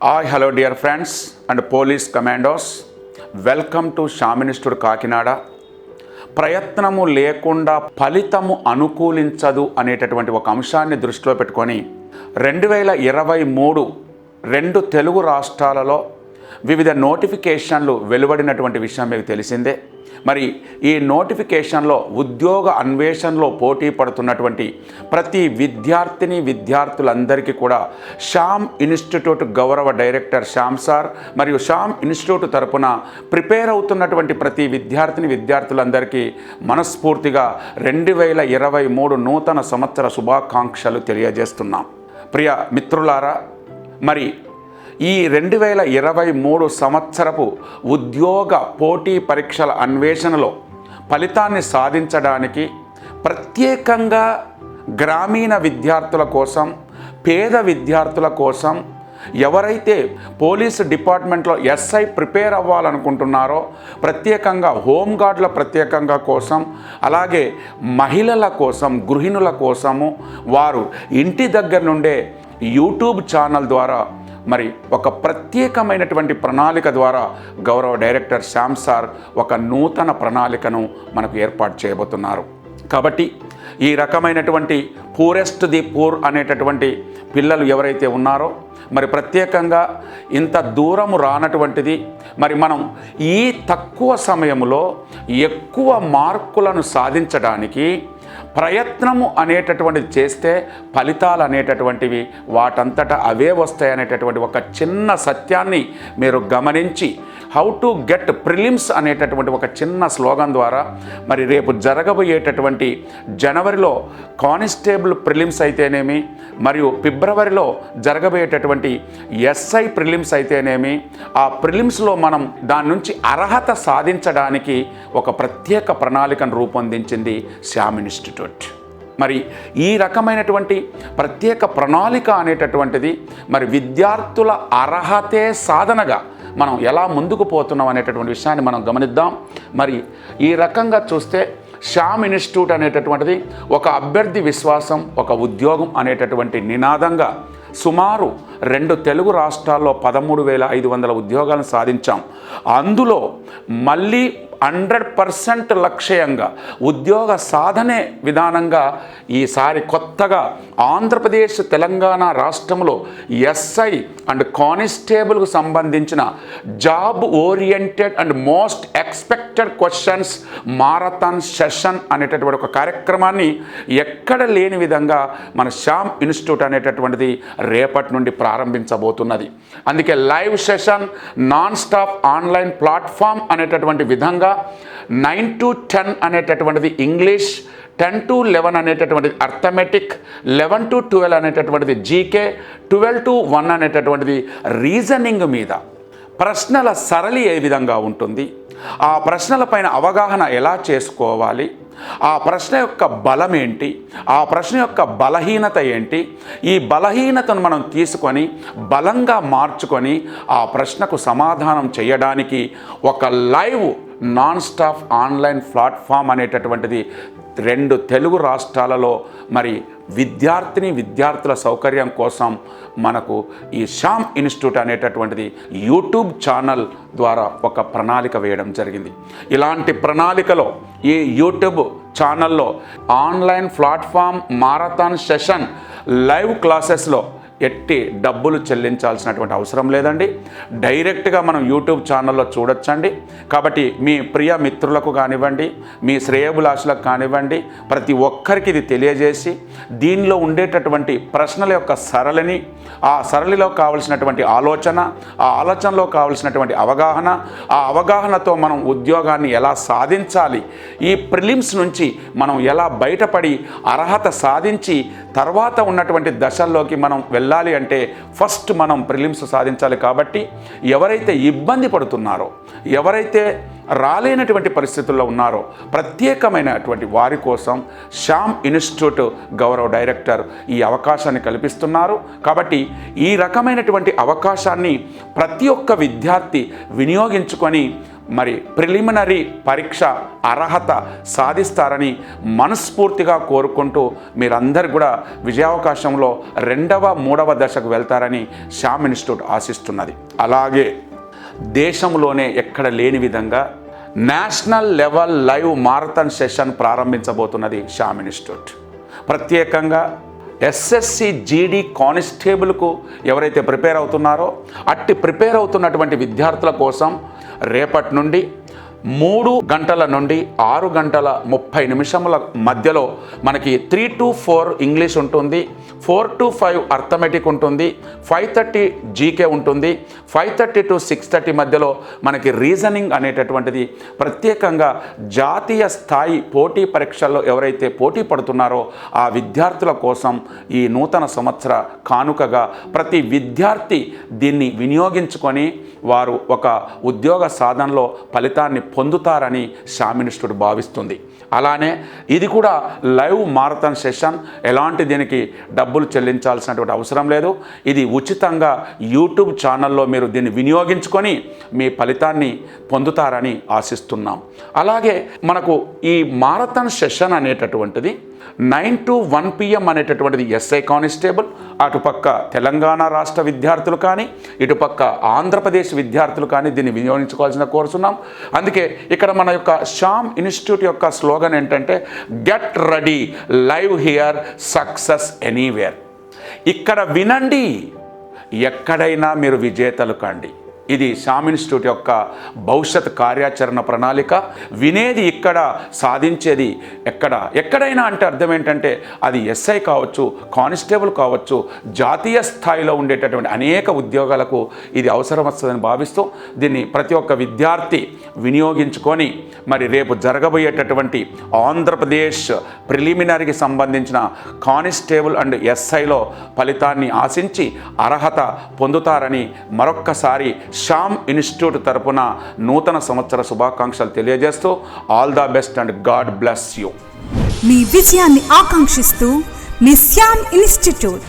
Hi hello dear friends and police commandos welcome to షామినిస్టుడు Kakinada ప్రయత్నము లేకుండా ఫలితము అనుకూలించదు అనేటటువంటి ఒక అంశాన్ని దృష్టిలో పెట్టుకొని రెండు వేల ఇరవై మూడు రెండు తెలుగు రాష్ట్రాలలో వివిధ నోటిఫికేషన్లు వెలువడినటువంటి విషయం మీకు తెలిసిందే. మరి ఈ నోటిఫికేషన్లో ఉద్యోగ అన్వేషణలో పోటీ పడుతున్నటువంటి ప్రతి విద్యార్థిని విద్యార్థులందరికీ కూడా శ్యామ్ ఇన్స్టిట్యూట్ గౌరవ డైరెక్టర్ శ్యామ్ సార్ మరియు శ్యామ్ ఇన్స్టిట్యూట్ తరపున ప్రిపేర్ అవుతున్నటువంటి ప్రతి విద్యార్థిని విద్యార్థులందరికీ మనస్ఫూర్తిగా రెండు వేల ఇరవై మూడు నూతన సంవత్సర శుభాకాంక్షలు తెలియజేస్తున్నాం. ప్రియ మిత్రులారా మరి ఈ రెండు వేల ఇరవై మూడు సంవత్సరపు ఉద్యోగ పోటీ పరీక్షల అన్వేషణలో ఫలితాన్ని సాధించడానికి ప్రత్యేకంగా గ్రామీణ విద్యార్థుల కోసం పేద విద్యార్థుల కోసం ఎవరైతే పోలీసు డిపార్ట్మెంట్లో ఎస్ఐ ప్రిపేర్ అవ్వాలనుకుంటున్నారో ప్రత్యేకంగా హోంగార్డుల ప్రత్యేకంగా కోసం అలాగే మహిళల కోసం గృహిణుల కోసము వారు ఇంటి దగ్గర నుండే యూట్యూబ్ ఛానల్ ద్వారా మరి ఒక ప్రత్యేకమైనటువంటి ప్రణాళిక ద్వారా గౌరవ డైరెక్టర్ శ్యామ్ సార్ ఒక నూతన ప్రణాళికను మనకు ఏర్పాటు చేయబోతున్నారు. కాబట్టి ఈ రకమైనటువంటి పూరెస్ట్ ది పూర్ అనేటటువంటి పిల్లలు ఎవరైతే ఉన్నారో మరి ప్రత్యేకంగా ఇంత దూరము రానటువంటిది మరి మనం ఈ తక్కువ సమయంలో ఎక్కువ మార్కులను సాధించడానికి ప్రయత్నము అనేటటువంటిది చేస్తే ఫలితాలు అనేటటువంటివి వాటంతట అవే వస్తాయి అనేటటువంటి ఒక చిన్న సత్యాన్ని మీరు గమనించి హౌ టు గెట్ ప్రిలిమ్స్ అనేటటువంటి ఒక చిన్న స్లోగన్ ద్వారా మరి రేపు జరగబోయేటటువంటి జనవరిలో కానిస్టేబుల్ ప్రిలిమ్స్ అయితేనేమి మరియు ఫిబ్రవరిలో జరగబోయేటటువంటి ఎస్ఐ ప్రిలిమ్స్ అయితేనేమి ఆ ప్రిలిమ్స్లో మనం దాని నుంచి అర్హత సాధించడానికి ఒక ప్రత్యేక ప్రణాళికను రూపొందించింది శ్యామ్ ఇన్స్టిట్యూట్. మరి ఈ రకమైనటువంటి ప్రత్యేక ప్రణాళిక అనేటటువంటిది మరి విద్యార్థుల అర్హతే సాధనగా మనం ఎలా ముందుకు పోతున్నాం అనేటటువంటి విషయాన్ని మనం గమనిద్దాం. మరి ఈ రకంగా చూస్తే శ్యామ్ ఇన్స్టిట్యూట్ అనేటటువంటిది ఒక అభ్యర్థి విశ్వాసం ఒక ఉద్యోగం అనేటటువంటి నినాదంగా సుమారు రెండు తెలుగు రాష్ట్రాల్లో పదమూడు వేల ఐదు వందల ఉద్యోగాలను సాధించాం. అందులో మళ్ళీ హండ్రెడ్ పర్సెంట్ లక్ష్యంగా ఉద్యోగ సాధనే విధానంగా ఈసారి కొత్తగా ఆంధ్రప్రదేశ్ తెలంగాణ రాష్ట్రంలో ఎస్ఐ అండ్ కానిస్టేబుల్కు సంబంధించిన job oriented and most expected questions marathon session అనేటటువంటి ఒక కార్యక్రమాన్ని ఎక్కడ లేని విధంగా మన శ్యామ్ ఇన్స్టిట్యూట్ అనేటటువంటిది రేపటి నుండి ప్రారంభించబోతున్నది. అందుకే live session non stop online platform అనేటటువంటి విధంగా నైన్ టు టెన్ అనేటటువంటిది ఇంగ్లీష్ టెన్ టు లెవెన్ అనేటటువంటిది అర్థమెటిక్ లెవెన్ టు ట్వెల్వ్ అనేటటువంటిది జీకే ట్వెల్వ్ టు వన్ అనేటటువంటిది రీజనింగ్ మీద. ప్రశ్నల సరళి ఏ విధంగా ఉంటుంది? ఆ ప్రశ్నలపైన అవగాహన ఎలా చేసుకోవాలి? ఆ ప్రశ్న యొక్క బలం ఏంటి? ఆ ప్రశ్న యొక్క బలహీనత ఏంటి? ఈ బలహీనతను మనం తీసుకొని బలంగా మార్చుకొని ఆ ప్రశ్నకు సమాధానం చేయడానికి ఒక live non stop online platform అనేటటువంటిది రెండు తెలుగు రాష్ట్రాలలో మరి విద్యార్థిని విద్యార్థుల సౌకర్యం కోసం మనకు ఈ శ్యామ్ ఇన్స్టిట్యూట్ అనేటటువంటిది యూట్యూబ్ ఛానల్ ద్వారా ఒక ప్రణాళిక వేయడం జరిగింది. ఇలాంటి ప్రణాళికలో ఈ యూట్యూబ్ ఛానల్లో online platform marathon session live క్లాసెస్లో ఎట్టి డబ్బులు చెల్లించాల్సినటువంటి అవసరం లేదండి. డైరెక్ట్గా మనం యూట్యూబ్ ఛానల్లో చూడొచ్చండి. కాబట్టి మీ ప్రియ మిత్రులకు కానివ్వండి మీ శ్రేయభిలాషులకు కానివ్వండి ప్రతి ఒక్కరికి ఇది తెలియజేసి దీనిలో ఉండేటటువంటి ప్రశ్నల యొక్క సరళిని ఆ సరళిలో కావలసినటువంటి ఆలోచన ఆ ఆలోచనలో కావలసినటువంటి అవగాహన ఆ అవగాహనతో మనం ఉద్యోగాన్ని ఎలా సాధించాలి ఈ ప్రిలిమ్స్ నుంచి మనం ఎలా బయటపడి అర్హత సాధించి తర్వాత ఉన్నటువంటి దశల్లోకి మనం వెళ్ళాలి. అంటే ఫస్ట్ మనం ప్రిలిమ్స్ సాధించాలి కాబట్టి ఎవరైతే ఇబ్బంది పడుతున్నారో ఎవరైతే రాలేనటువంటి పరిస్థితుల్లో ఉన్నారో ప్రత్యేకమైనటువంటి వారి కోసం శ్యామ్ ఇన్స్టిట్యూట్ గౌరవ డైరెక్టర్ ఈ అవకాశాన్ని కల్పిస్తున్నారు. కాబట్టి ఈ రకమైనటువంటి అవకాశాన్ని ప్రతి ఒక్క విద్యార్థి వినియోగించుకొని మరి ప్రిలిమినరీ పరీక్ష అర్హత సాధిస్తారని మనస్ఫూర్తిగా కోరుకుంటూ మీరందరు కూడా విజయావకాశంలో రెండవ మూడవ దశకు వెళ్తారని శ్యామ్ ఇన్స్టిట్యూట్ ఆశిస్తున్నది. అలాగే దేశంలోనే ఎక్కడ లేని విధంగా national level live marathon session ప్రారంభించబోతున్నది Shyam institute. ప్రత్యేకంగా ఎస్ఎస్సి జీడీ కానిస్టేబుల్కు ఎవరైతే ప్రిపేర్ అవుతున్నారో అట్టి ప్రిపేర్ అవుతున్నటువంటి విద్యార్థుల కోసం రేపటి నుండి మూడు గంటల నుండి ఆరు గంటల ముప్పై నిమిషముల మధ్యలో మనకి త్రీ టు ఫోర్ ఇంగ్లీష్ ఉంటుంది ఫోర్ టు ఫైవ్ అర్థమెటిక్ ఉంటుంది ఫైవ్ థర్టీ జీకే ఉంటుంది five thirty to six thirty మధ్యలో మనకి రీజనింగ్ అనేటటువంటిది. ప్రత్యేకంగా జాతీయ స్థాయి పోటీ పరీక్షల్లో ఎవరైతే పోటీ పడుతున్నారో ఆ విద్యార్థుల కోసం ఈ నూతన సంవత్సర కానుకగా ప్రతి విద్యార్థి దీన్ని వినియోగించుకొని వారు ఒక ఉద్యోగ సాధనలో ఫలితాన్ని పొందుతారని షామినిస్టుడు భావిస్తుంది. అలానే ఇది కూడా లైవ్ మారథాన్ సెషన్ ఎలాంటి దీనికి డబ్బులు చెల్లించాల్సినటువంటి అవసరం లేదు. ఇది ఉచితంగా యూట్యూబ్ ఛానల్లో మీరు దీన్ని వినియోగించుకొని మీ ఫలితాన్ని పొందుతారని ఆశిస్తున్నాం. అలాగే మనకు ఈ మారథాన్ సెషన్ అనేటటువంటిది నైన్ టు వన్ పిఎం అనేటటువంటిది ఎస్ఐ కానిస్టేబుల్ అటుపక్క తెలంగాణ రాష్ట్ర విద్యార్థులు కానీ ఇటుపక్క ఆంధ్రప్రదేశ్ విద్యార్థులు కానీ దీన్ని వినియోగించుకోవాల్సిన కోరుతున్నాం అందుకే ఇక్కడ మన యొక్క షామ్ ఇన్స్టిట్యూట్ యొక్క స్లోగన్ ఏంటంటే get ready live here success anywhere ఇక్కడ వినండి ఎక్కడైనా మీరు విజేతలు కండి. ఇది షామ్ ఇన్స్టిట్యూట్ యొక్క భవిష్యత్ కార్యాచరణ ప్రణాళిక. వినేది ఇక్కడ సాధించేది ఎక్కడ? ఎక్కడైనా అంటే అర్థం ఏంటంటే అది ఎస్ఐ కావచ్చు కానిస్టేబుల్ కావచ్చు జాతీయ స్థాయిలో ఉండేటటువంటి అనేక ఉద్యోగాలకు ఇది అవసరం వస్తుందని భావిస్తూ దీన్ని ప్రతి ఒక్క విద్యార్థి వినియోగించుకొని మరి రేపు జరగబోయేటటువంటి ఆంధ్రప్రదేశ్ ప్రిలిమినరీకి సంబంధించిన కానిస్టేబుల్ అండ్ ఎస్ఐలో ఫలితాన్ని ఆశించి అర్హత పొందుతారని మరొక్కసారి శ్యామ్ ఇన్స్టిట్యూట్ తరపున నూతన సంవత్సర శుభాకాంక్షలు తెలియజేస్తూ all the best and God bless you. మీ విజయాన్ని ఆకాంక్షిస్తూ మీ శ్యామ్ ఇన్స్టిట్యూట్.